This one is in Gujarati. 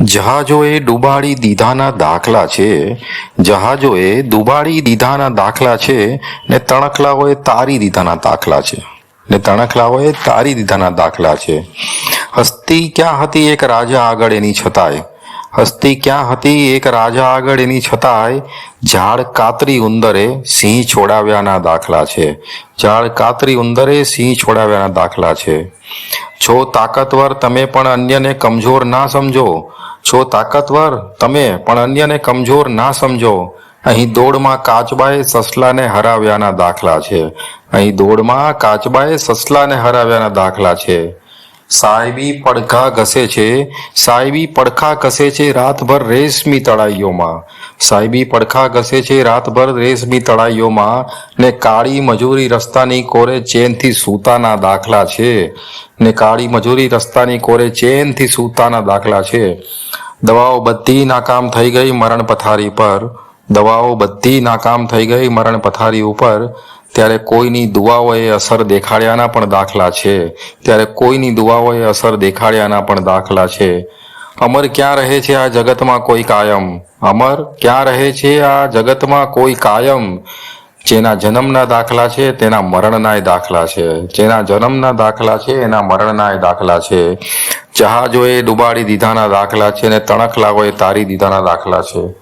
જહાજોએ ડૂબાડી દીધાના દાખલા છે. જહાજોએ ડૂબાડી દીધાના દાખલા છે ને તણખલાઓએ તારી દીધાના દાખલા છે. ને તણખલાઓએ તારી દીધાના દાખલા છે. હસ્તી ક્યાં હતી એક રાજા આગળ એની છતાંય? હસ્તી ક્યાં હતી? એક રાજા આગળ એની છતાંય ઝાડ કાતરી ઉંદરે સિંહ છોડાવ્યાના દાખલા છે. ઝાડ કાતરી ઉંદરે સિંહ છોડાવ્યાના દાખલા છે. છો તાકતવર તમે પણ અન્યને કમજોર ના સમજો છો તાકતવર તમે પણ અન્યને કમજોર ના સમજો, અહીં દોડમાં કાચબાએ સસલાને હરાવ્યાના દાખલા છે. અહીં દોડમાં કાચબાએ સસલાને હરાવ્યાના દાખલા છે. સાહેબી પડખા ઘસે છે સાહેબી પડખા ઘસે છે રાતભર રેશમી તળાઈઓમાં. સાહેબી પડખા ઘસે છે રાતભર રેશમી તળાઈઓમાં ને કાળી મજૂરી રસ્તાની કોરે ચેનથી સૂતાના દાખલા છે. ને કાળી મજૂરી રસ્તાની કોરે ચેનથી સૂતાના દાખલા છે. દવાઓ બધી નાકામ થઈ ગઈ મરણ પથારી પર. દવાઓ બધી નાકામ થઈ ગઈ મરણ પથારી ઉપર. ત્યારે કોઈની દુઆઓએ અસર દેખાડ્યાના પણ દાખલા છે. ત્યારે કોઈની દુઆઓએ અસર દેખાડ્યાના પણ દાખલા છે. અમર ક્યાં રહે છે આ જગતમાં કોઈ કાયમ? અમર ક્યાં રહે છે આ જગતમાં કોઈ કાયમ? જેના જન્મના દાખલા છે, તેના મરણનાય દાખલા છે. જેના જન્મના દાખલા છે, એના મરણનાય દાખલા છે. જહાજોએ ડુબાડી દીધાના દાખલા છે અને તણખલાઓએ તારી દીધાના દાખલા છે.